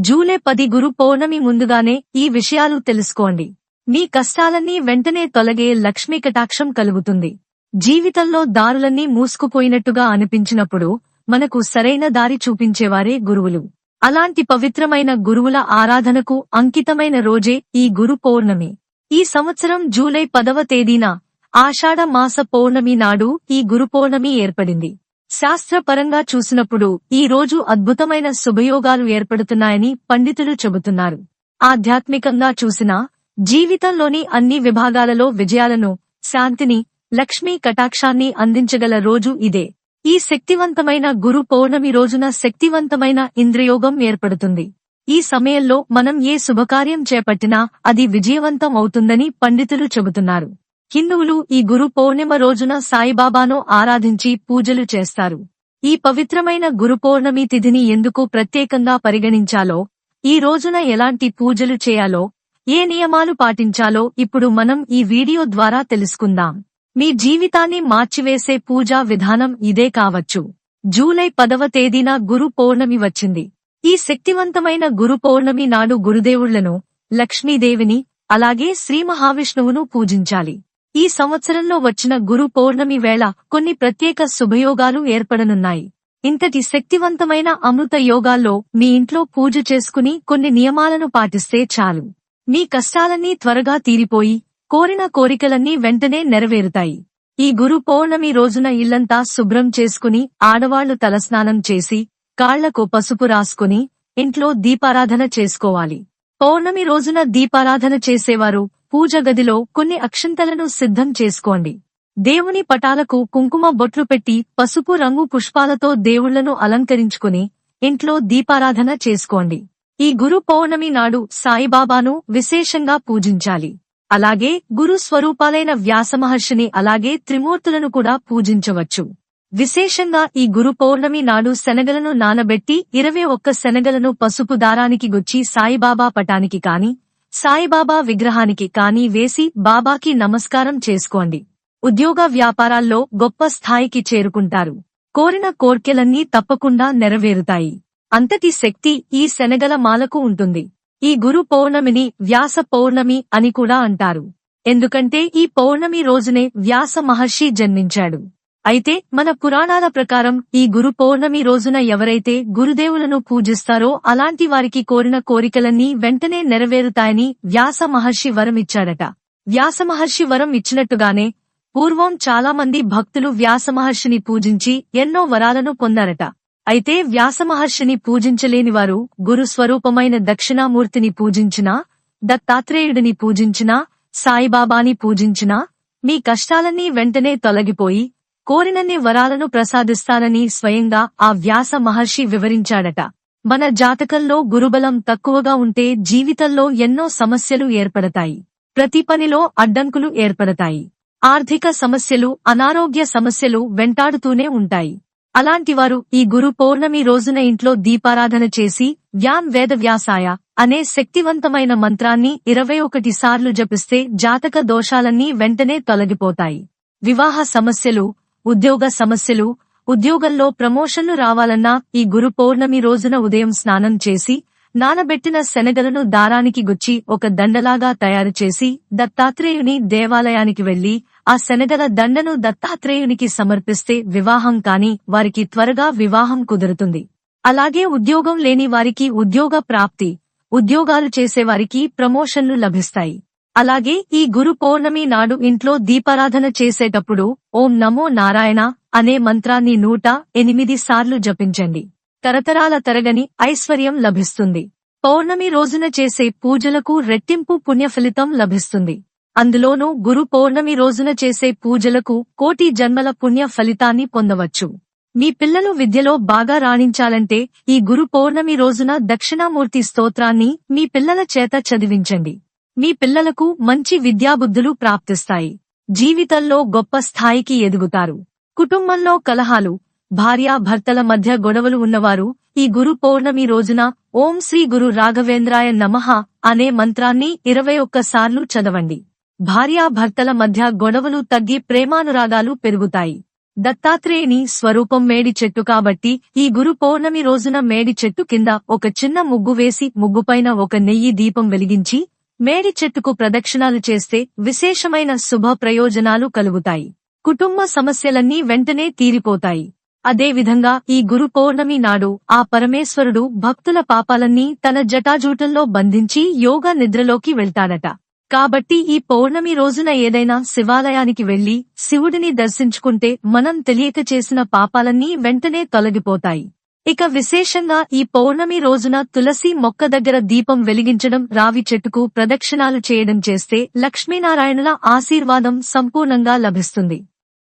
July పది గురు పౌర్ణమి ముందుగానే ఈ విషయాలు తెలుసుకోండి. మీ కష్టాలన్నీ వెంటనే తొలగే లక్ష్మీ కటాక్షం కలుగుతుంది. జీవితంలో దారులన్నీ మూసుకుపోయినట్టుగా అనిపించినప్పుడు మనకు సరైన దారి చూపించేవారే గురువులు. అలాంటి పవిత్రమైన గురువుల ఆరాధనకు అంకితమైన రోజే ఈ గురు పౌర్ణమి. ఈ సంవత్సరం జూలై పదవ తేదీన ఆషాఢ మాస పౌర్ణమి నాడు ఈ గురు పౌర్ణమి ఏర్పడింది. శాస్త్రపరంగా చూసినప్పుడు ఈ రోజు అద్భుతమైన శుభయోగాలు ఏర్పడుతున్నాయని పండితులు చెబుతున్నారు. ఆధ్యాత్మికంగా చూసినా జీవితంలోని అన్ని విభాగాలలో విజయాలను శాంతిని లక్ష్మీ కటాక్షాన్ని అందించగల రోజు ఇదే. ఈ శక్తివంతమైన గురు పౌర్ణమి రోజున శక్తివంతమైన ఇంద్రయోగం ఏర్పడుతుంది. ఈ సమయంలో మనం ఏ శుభకార్యం చేపట్టినా అది విజయవంతం అవుతుందని పండితులు చెబుతున్నారు. హిందువులు ఈ గురు పౌర్ణిమ రోజున సాయిబాబాను ఆరాధించి పూజలు చేస్తారు. ఈ పవిత్రమైన గురు పౌర్ణమి తిథిని ఎందుకు ప్రత్యేకంగా పరిగణించాలో ఈ రోజున ఎలాంటి పూజలు చేయాలో ఏ నియమాలు పాటించాలో ఇప్పుడు మనం ఈ వీడియో ద్వారా తెలుసుకుందాం. మీ జీవితాన్ని మార్చివేసే పూజా విధానం ఇదే కావచ్చు. జూలై పదవ తేదీన గురు పౌర్ణమి వచ్చింది. ఈ శక్తివంతమైన గురు పౌర్ణమి నాడు గురుదేవుళ్ళను లక్ష్మీదేవిని అలాగే శ్రీ మహావిష్ణువును పూజించాలి. ఈ సంవత్సరంలో వచ్చిన గురు పౌర్ణమి వేళ కొన్ని ప్రత్యేక శుభయోగాలు ఏర్పడనున్నాయి. ఇంతటి శక్తివంతమైన అమృత యోగాల్లో మీ ఇంట్లో పూజ చేసుకుని కొన్ని నియమాలను పాటిస్తే చాలు. మీ కష్టాలన్నీ త్వరగా తీరిపోయి కోరిన కోరికలన్నీ వెంటనే నెరవేరుతాయి. ఈ గురు పౌర్ణమి రోజున ఇల్లంతా శుభ్రం చేసుకుని ఆడవాళ్ళు తలస్నానం చేసి కాళ్ళకు పసుపు రాసుకుని ఇంట్లో దీపారాధన చేసుకోవాలి. పౌర్ణమి రోజున దీపారాధన చేసేవారు పూజ గదిలో కొన్ని అక్షంతలను సిద్ధం చేసుకోండి. దేవుని పటాలకు కుంకుమ బొట్లు పెట్టి పసుపు రంగు పుష్పాలతో దేవుళ్ళను అలంకరించుకుని ఇంట్లో దీపారాధన చేసుకోండి. ఈ గురు పౌర్ణమి నాడు సాయిబాబాను విశేషంగా పూజించాలి. అలాగే గురు స్వరూపాలైన వ్యాసమహర్షిని అలాగే త్రిమూర్తులను కూడా పూజించవచ్చు. విశేషంగా ఈ గురు పౌర్ణమి నాడు శనగలను నానబెట్టి ఇరవై ఒక్క శనగలను పసుపు దారానికి గుచ్చి సాయిబాబా పటానికి కాని సాయిబాబా విగ్రహానికి కాని వేసి బాబాకి నమస్కారం చేసుకోండి. ఉద్యోగ వ్యాపారాల్లో గొప్ప స్థాయికి చేరుకుంటారు. కోరిన కోర్కెలన్నీ తప్పకుండా నెరవేరుతాయి. అంతటి శక్తి ఈ శనగల మాలకు ఉంటుంది. ఈ గురు పౌర్ణమిని వ్యాస పౌర్ణమి అని కూడా అంటారు. ఎందుకంటే ఈ పౌర్ణమి రోజునే వ్యాస మహర్షి జన్మించాడు. అయితే మన పురాణాల ప్రకారం ఈ గురు పౌర్ణమి రోజున ఎవరైతే గురుదేవులను పూజిస్తారో అలాంటి వారికి కోరిన కోరికలన్నీ వెంటనే నెరవేరుతాయని వ్యాస మహర్షి వరం ఇచ్చాడట. వ్యాస మహర్షి వరం ఇచ్చినట్టుగానే పూర్వం చాలా మంది భక్తులు వ్యాసమహర్షిని పూజించి ఎన్నో వరాలను పొందారట. అయితే వ్యాసమహర్షిని పూజించలేనివారు గురుస్వరూపమైన గురు స్వరూపమైన దక్షిణామూర్తిని పూజించినా దత్తాత్రేయుడిని పూజించినా సాయిబాబాని పూజించినా మీ కష్టాలన్నీ వెంటనే తొలగిపోయి కోరినన్ని వరాలను ప్రసాదిస్తానని స్వయంగా ఆ వ్యాస మహర్షి వివరించాడట. మన జాతకంలో గురుబలం తక్కువగా ఉంటే జీవితంలో ఎన్నో సమస్యలు ఏర్పడతాయి. ప్రతి పనిలో అడ్డంకులు ఏర్పడతాయి. ఆర్థిక సమస్యలు అనారోగ్య సమస్యలు వెంటాడుతూనే ఉంటాయి. అలాంటివారు ఈ గురు పౌర్ణమి రోజున ఇంట్లో దీపారాధన చేసి వ్యాం వేద వ్యాసాయ అనే శక్తివంతమైన మంత్రాన్ని ఇరవై ఒకటి సార్లు జపిస్తే జాతక దోషాలన్నీ వెంటనే తొలగిపోతాయి. వివాహ సమస్యలు ఉద్యోగ సమస్యలు ఉద్యోగంలో ప్రమోషన్లు రావాలన్నా ఈ గురు పౌర్ణమి రోజున ఉదయం స్నానం చేసి నానబెట్టిన శనగలను దారానికి గుచ్చి ఒక దండలాగా తయారు చేసి దత్తాత్రేయుని దేవాలయానికి వెళ్ళి ఆ శనగల దండను దత్తాత్రేయునికి సమర్పిస్తే వివాహం కాని వారికి త్వరగా వివాహం కుదురుతుంది. అలాగే ఉద్యోగం లేని వారికి ఉద్యోగ ప్రాప్తి ఉద్యోగాలు చేసేవారికి ప్రమోషన్లు లభిస్తాయి. అలాగే ఈ గురు పౌర్ణమి నాడు ఇంట్లో దీపారాధన చేసేటప్పుడు ఓం నమో నారాయణ అనే మంత్రాన్ని నూట ఎనిమిది సార్లు జపించండి. తరతరాల తరగని ఐశ్వర్యం లభిస్తుంది. పౌర్ణమి రోజున చేసే పూజలకు రెట్టింపు పుణ్యఫలితం లభిస్తుంది. అందులోనూ గురు పౌర్ణమి రోజున చేసే పూజలకు కోటి జన్మల పుణ్య ఫలితాన్ని పొందవచ్చు. మీ పిల్లలు విద్యలో బాగా రాణించాలంటే ఈ గురు పౌర్ణమి రోజున దక్షిణామూర్తి స్తోత్రాన్ని మీ పిల్లల చేత చదివించండి. మీ పిల్లలకు మంచి విద్యాబుద్ధులు ప్రాప్తిస్తాయి. జీవితంలో గొప్ప స్థాయికి ఎదుగుతారు. కుటుంబంలో కలహాలు భార్యాభర్తల మధ్య గొడవలు ఉన్నవారు ఈ గురు పౌర్ణమి రోజున ఓం శ్రీ గురు రాఘవేంద్రాయ నమః అనే మంత్రాన్ని ఇరవై ఒక్కసార్లు చదవండి. భార్యాభర్తల మధ్య గొడవలు తగ్గి ప్రేమానురాగాలు పెరుగుతాయి. దత్తాత్రేయుని స్వరూపం మేడి చెట్టు కాబట్టి ఈ గురు పౌర్ణమి రోజున మేడి చెట్టు కింద ఒక చిన్న ముగ్గు వేసి ముగ్గుపైన ఒక నెయ్యి దీపం వెలిగించి మేడి చెట్టుకు ప్రదక్షిణాలు చేస్తే విశేషమైన శుభ ప్రయోజనాలు కలుగుతాయి. కుటుంబ సమస్యలన్నీ వెంటనే తీరిపోతాయి. అదేవిధంగా ఈ గురు పౌర్ణమి నాడు ఆ పరమేశ్వరుడు భక్తుల పాపాలన్నీ తన జటాజూటంలో బంధించి యోగ నిద్రలోకి వెళ్తాడట. కాబట్టి ఈ పౌర్ణమి రోజున ఏదైనా శివాలయానికి వెళ్ళి శివుడిని దర్శించుకుంటే మనం తెలియక చేసిన పాపాలన్నీ వెంటనే తొలగిపోతాయి. ఇక విశేషంగా ఈ పౌర్ణమి రోజున తులసి మొక్క దగ్గర దీపం వెలిగించడం రావి చెట్టుకు ప్రదక్షిణాలు చేయడం చేస్తే లక్ష్మీనారాయణుల ఆశీర్వాదం సంపూర్ణంగా లభిస్తుంది.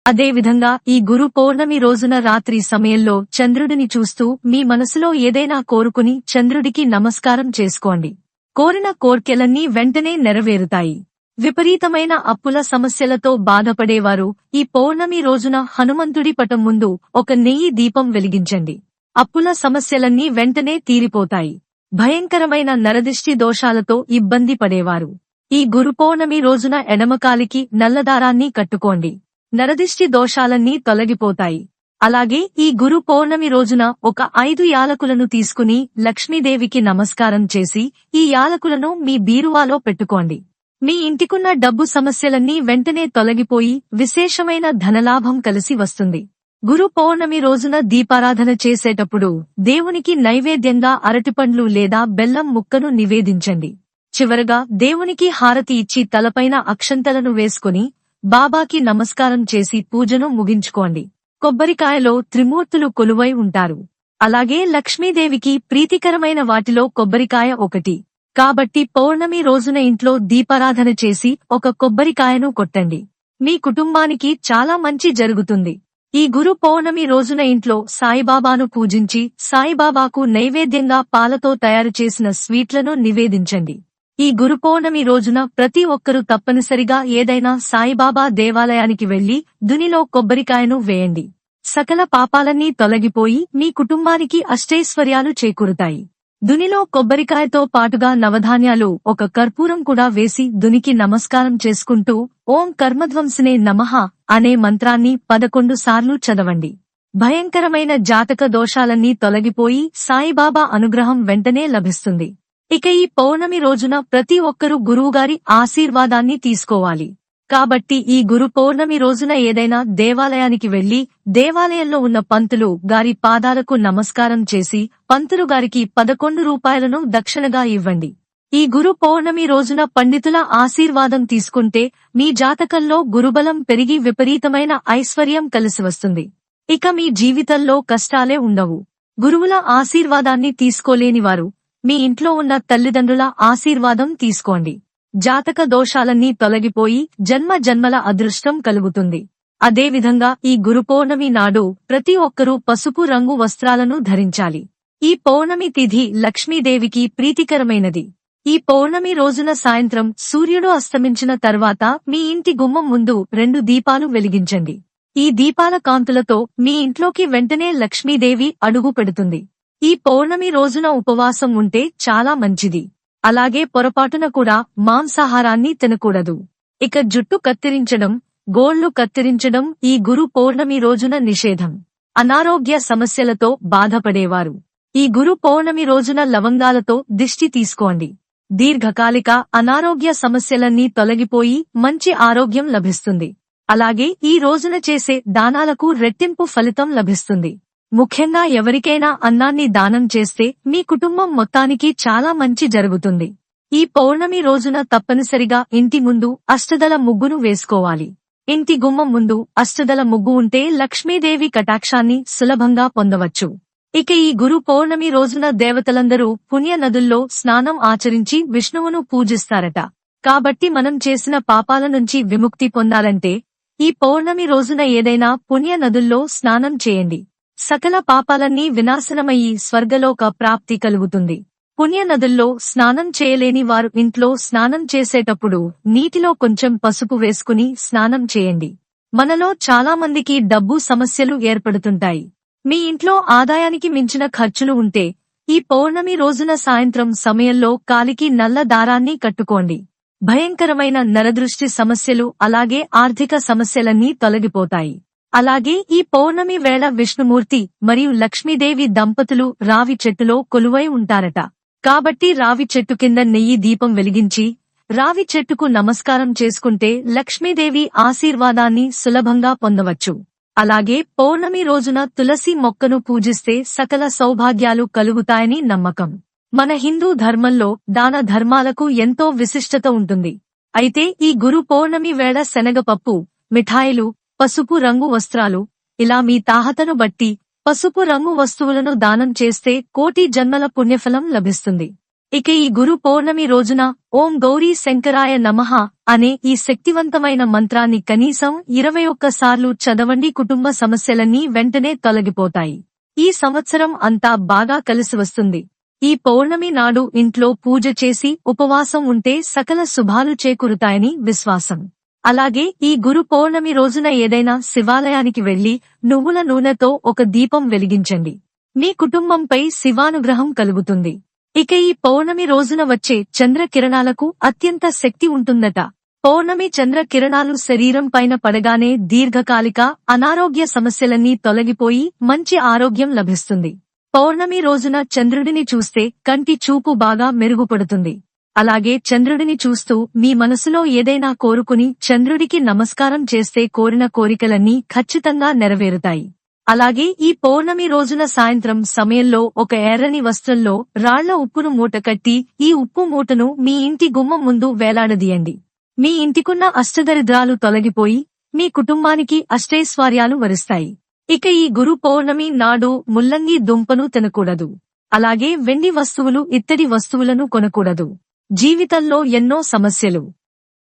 అదేవిధంగా ఈ గురు పౌర్ణమి రోజున రాత్రి సమయంలో చంద్రుడిని చూస్తూ మీ మనసులో ఏదైనా కోరుకుని చంద్రుడికి నమస్కారం చేసుకోండి. కోరిన కోర్కెలన్నీ వెంటనే నెరవేరుతాయి. విపరీతమైన అప్పుల సమస్యలతో బాధపడేవారు ఈ పౌర్ణమి రోజున హనుమంతుడి పటం ముందు ఒక నెయ్యి దీపం వెలిగించండి. అప్పుల సమస్యలన్నీ వెంటనే తీరిపోతాయి. భయంకరమైన నరదిష్టి దోషాలతో ఇబ్బంది పడేవారు. ఈ గురుపౌర్ణమి రోజున ఎడమకాలికి నల్లదారాన్ని కట్టుకోండి. నరదిష్టి దోషాలన్నీ తొలగిపోతాయి. అలాగే ఈ గురు పౌర్ణమి రోజున ఒక ఐదు యాలకులను తీసుకుని లక్ష్మీదేవికి నమస్కారం చేసి ఈ యాలకులను మీ బీరువాలో పెట్టుకోండి. మీ ఇంటికున్న డబ్బు సమస్యలన్నీ వెంటనే తొలగిపోయి విశేషమైన ధనలాభం కలిసి వస్తుంది. గురు పౌర్ణమి రోజున దీపారాధన చేసేటప్పుడు దేవునికి నైవేద్యంగా అరటిపండ్లు లేదా బెల్లం ముక్కను నివేదించండి. చివరగా దేవునికి హారతి ఇచ్చి తలపైన అక్షంతలను వేసుకుని బాబాకి నమస్కారం చేసి పూజను ముగించుకోండి. కొబ్బరికాయలో త్రిమూర్తులు కొలువై ఉంటారు. అలాగే లక్ష్మీదేవికి ప్రీతికరమైన వాటిలో కొబ్బరికాయ ఒకటి. కాబట్టి పౌర్ణమి రోజున ఇంట్లో దీపారాధన చేసి ఒక కొబ్బరికాయను కొట్టండి. మీ కుటుంబానికి చాలా మంచి జరుగుతుంది. ఈ గురు పౌర్ణమి రోజున ఇంట్లో సాయిబాబాను పూజించి సాయిబాబాకు నైవేద్యంగా పాలతో తయారు చేసిన స్వీట్లను నివేదించండి. ఈ గురు పౌర్ణమి రోజున ప్రతి ఒక్కరూ తప్పనిసరిగా ఏదైనా సాయిబాబా దేవాలయానికి వెళ్ళి దునిలో కొబ్బరికాయను వేయండి. సకల పాపాలన్నీ తొలగిపోయి మీ కుటుంబానికి అష్టైశ్వర్యాలు చేకూరుతాయి. దునిలో కొబ్బరికాయతో పాటుగా నవధాన్యాలు ఒక కర్పూరం కూడా వేసి దునికి నమస్కారం చేసుకుంటూ ఓం కర్మధ్వంసనే నమః అనే మంత్రాన్ని పదకొండు సార్లు చదవండి. భయంకరమైన జాతక దోషాలన్నీ తొలగిపోయి సాయిబాబా అనుగ్రహం వెంటనే లభిస్తుంది. ఇక ఈ పౌర్ణమి రోజున ప్రతి ఒక్కరూ గురువుగారి ఆశీర్వాదాన్ని తీసుకోవాలి. కాబట్టి ఈ గురు పౌర్ణమి రోజున ఏదైనా దేవాలయానికి వెళ్ళి దేవాలయంలో ఉన్న పంతులు గారి పాదాలకు నమస్కారం చేసి పంతులు గారికి పదకొండు రూపాయలను దక్షిణగా ఇవ్వండి. ఈ గురు పౌర్ణమి రోజున పండితుల ఆశీర్వాదం తీసుకుంటే మీ జాతకంలో గురుబలం పెరిగి విపరీతమైన ఐశ్వర్యం కలిసి వస్తుంది. ఇక మీ జీవితంలో కష్టాలే ఉండవు. గురువుల ఆశీర్వాదాన్ని తీసుకోలేనివారు మీ ఇంట్లో ఉన్న తల్లిదండ్రుల ఆశీర్వాదం తీసుకోండి. జాతక దోషాలన్నీ తొలగిపోయి జన్మ జన్మల అదృష్టం కలుగుతుంది. అదేవిధంగా ఈ గురు పౌర్ణమి నాడు ప్రతి ఒక్కరూ పసుపు రంగు వస్త్రాలను ధరించాలి. ఈ పౌర్ణమి తిథి లక్ష్మీదేవికి ప్రీతికరమైనది. ఈ పౌర్ణమి రోజున సాయంత్రం సూర్యుడు అస్తమించిన తర్వాత మీ ఇంటి గుమ్మం ముందు రెండు దీపాలు వెలిగించండి. ఈ దీపాల కాంతులతో మీ ఇంట్లోకి వెంటనే లక్ష్మీదేవి అడుగు పెడుతుంది. ఈ పౌర్ణమి రోజున ఉపవాసం ఉంటే చాలా మంచిది. అలాగే పొరపాటున కూడా మాంసాహారాన్ని తినకూడదు. ఇక జుట్టు కత్తిరించడం గోళ్ళు కత్తిరించడం ఈ గురు పౌర్ణమి రోజున నిషేధం. అనారోగ్య సమస్యలతో బాధపడేవారు. ఈ గురు పౌర్ణమి రోజున లవంగాలతో దిష్టి తీసుకోండి. దీర్ఘకాలిక అనారోగ్య సమస్యలన్నీ తొలగిపోయి మంచి ఆరోగ్యం లభిస్తుంది. అలాగే ఈ రోజున చేసే దానాలకు రెట్టింపు ఫలితం లభిస్తుంది. ముఖ్యంగా ఎవరికైనా అన్నాన్ని దానం చేస్తే మీ కుటుంబం మొత్తానికి చాలా మంచి జరుగుతుంది. ఈ పౌర్ణమి రోజున తప్పనిసరిగా ఇంటి ముందు అష్టదల ముగ్గును వేసుకోవాలి. ఇంటి గుమ్మం ముందు అష్టదల ముగ్గు ఉంటే లక్ష్మీదేవి కటాక్షాన్ని సులభంగా పొందవచ్చు. ఇక ఈ గురు పౌర్ణమి రోజున దేవతలందరూ పుణ్య నదుల్లో స్నానం ఆచరించి విష్ణువును పూజిస్తారట. కాబట్టి మనం చేసిన పాపాల నుంచి విముక్తి పొందాలంటే ఈ పౌర్ణమి రోజున ఏదైనా పుణ్య నదుల్లో స్నానం చేయండి. సకల పాపాలన్నీ వినాశనమయ్యి స్వర్గలోక ప్రాప్తి కలుగుతుంది. పుణ్య నదుల్లో స్నానం చేయలేని వారు ఇంట్లో స్నానం చేసేటప్పుడు నీటిలో కొంచెం పసుపు వేసుకుని స్నానం చేయండి. మనలో చాలా మందికి డబ్బు సమస్యలు ఏర్పడుతుంటాయి. మీ ఇంట్లో ఆదాయానికి మించిన ఖర్చులు ఉంటే ఈ పౌర్ణమి రోజున సాయంత్రం సమయంలో కాలికి నల్ల దారాన్ని కట్టుకోండి. భయంకరమైన నరదృష్టి సమస్యలు అలాగే ఆర్థిక సమస్యలన్నీ తొలగిపోతాయి. అలాగే ఈ పౌర్ణమి వేళ విష్ణుమూర్తి మరియు లక్ష్మీదేవి దంపతులు రావి చెట్టులో కొలువై ఉంటారట. కాబట్టి రావి చెట్టు కింద నెయ్యి దీపం వెలిగించి రావి చెట్టుకు నమస్కారం చేసుకుంటే లక్ష్మీదేవి ఆశీర్వాదాన్ని సులభంగా పొందవచ్చు. అలాగే పౌర్ణమి రోజున తులసి మొక్కను పూజిస్తే సకల సౌభాగ్యాలు కలుగుతాయని నమ్మకం. మన హిందూ ధర్మంలో దాన ధర్మాలకు ఎంతో విశిష్టత ఉంటుంది. అయితే ఈ గురు పౌర్ణమి వేళ శనగపప్పు మిఠాయిలు పసుపు రంగు వస్త్రాలు. ఇలా మీ తాహతను బట్టి పసుపు రంగు వస్తువులను దానం చేస్తే కోటి జన్మల పుణ్యఫలం లభిస్తుంది. ఇక ఈ గురు పౌర్ణమి రోజున ఓం గౌరీ శంకరాయ నమః అనే ఈ శక్తివంతమైన మంత్రాన్ని కనీసం ఇరవై ఒక్కసార్లు చదవండి. కుటుంబ సమస్యలన్నీ వెంటనే తొలగిపోతాయి. ఈ సంవత్సరం అంతా బాగా కలిసి వస్తుంది. ఈ పౌర్ణమి నాడు ఇంట్లో పూజ చేసి ఉపవాసం ఉంటే సకల శుభాలు చేకూరుతాయని విశ్వాసం. అలాగే ఈ గురు పౌర్ణమి రోజున ఏదైనా శివాలయానికి వెళ్ళి నువ్వుల నూనెతో ఒక దీపం వెలిగించండి. మీ కుటుంబంపై శివానుగ్రహం కలుగుతుంది. ఇక ఈ పౌర్ణమి రోజున వచ్చే చంద్ర కిరణాలకు అత్యంత శక్తి ఉంటుందట. పౌర్ణమి చంద్ర కిరణాలు శరీరం పైన పడగానే దీర్ఘకాలిక అనారోగ్య సమస్యలన్నీ తొలగిపోయి మంచి ఆరోగ్యం లభిస్తుంది. పౌర్ణమి రోజున చంద్రుడిని చూస్తే కంటి చూపు బాగా మెరుగుపడుతుంది. అలాగే చంద్రుడిని చూస్తూ మీ మనసులో ఏదైనా కోరుకుని చంద్రుడికి నమస్కారం చేస్తే కోరిన కోరికలన్నీ ఖచ్చితంగా నెరవేరుతాయి. అలాగే ఈ పౌర్ణమి రోజున సాయంత్రం సమయంలో ఒక ఎర్రని వస్త్రంలో రాళ్ళ ఉప్పును మూట కట్టి ఈ ఉప్పు మూటను మీ ఇంటి గుమ్మం ముందు వేలాడదీయండి. మీ ఇంటికున్న అష్టదరిద్రాలు తొలగిపోయి మీ కుటుంబానికి అష్టైశ్వర్యాలు వరిస్తాయి. ఇక ఈ గురు పౌర్ణమి నాడు ముల్లంగి దుంపను తినకూడదు. అలాగే వెండి వస్తువులు ఇత్తడి వస్తువులను కొనకూడదు. జీవితంలో ఎన్నో సమస్యలు.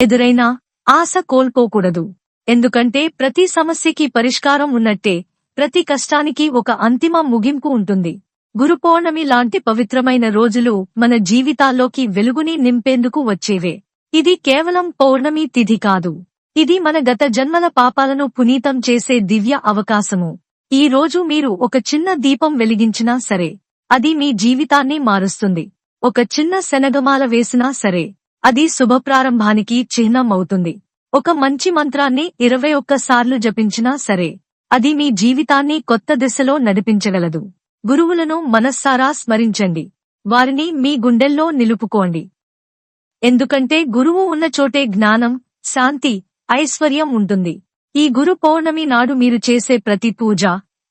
ఎదురైనా ఆశ కోల్పోకూడదు. ఎందుకంటే ప్రతి సమస్యకి పరిష్కారం ఉన్నట్టే ప్రతి కష్టానికి ఒక అంతిమ ముగింపు ఉంటుంది. గురు పౌర్ణమి లాంటి పవిత్రమైన రోజులు మన జీవితాల్లోకి వెలుగుని నింపేందుకు వచ్చేవే. ఇది కేవలం పౌర్ణమి తిథి కాదు. ఇది మన గత జన్మల పాపాలను పునీతం చేసే దివ్య అవకాశము. ఈ రోజు మీరు ఒక చిన్న దీపం వెలిగించినా సరే అది మీ జీవితాన్ని మారుస్తుంది. ఒక చిన్న శనగమాల వేసినా సరే అది శుభప్రారంభానికి చిహ్నం అవుతుంది ఒక మంచి మంత్రాన్ని ఇరవై ఒక్కసార్లు జపించినా సరే అది మీ జీవితాన్ని కొత్త దిశలో నడిపించగలదు. గురువులను మనస్సారా స్మరించండి. వారిని మీ గుండెల్లో నిలుపుకోండి. ఎందుకంటే గురువు ఉన్న చోటే జ్ఞానం శాంతి ఐశ్వర్యం ఉంటుంది. ఈ గురు పౌర్ణమి నాడు మీరు చేసే ప్రతి పూజ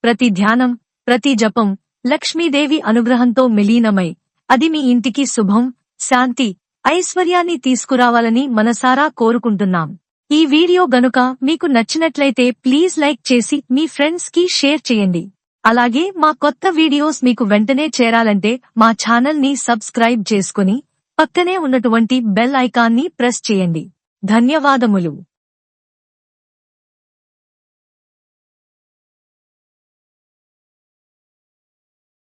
ప్రతి ధ్యానం ప్రతి జపం లక్ష్మీదేవి అనుగ్రహంతో మిలీనమై అది మీ ఇంటికి శుభం శాంతి ఐశ్వర్యాన్ని తీసుకురావాలని మనసారా కోరుకుంటున్నాం. ఈ వీడియో గనుక మీకు నచ్చినట్లయితే ప్లీజ్ లైక్ చేసి మీ ఫ్రెండ్స్కి షేర్ చేయండి. అలాగే మా కొత్త వీడియోస్ మీకు వెంటనే చేరాలంటే మా ఛానల్ని సబ్స్క్రైబ్ చేసుకుని పక్కనే ఉన్నటువంటి బెల్ ఐకాన్ని ప్రెస్ చేయండి. ధన్యవాదములు.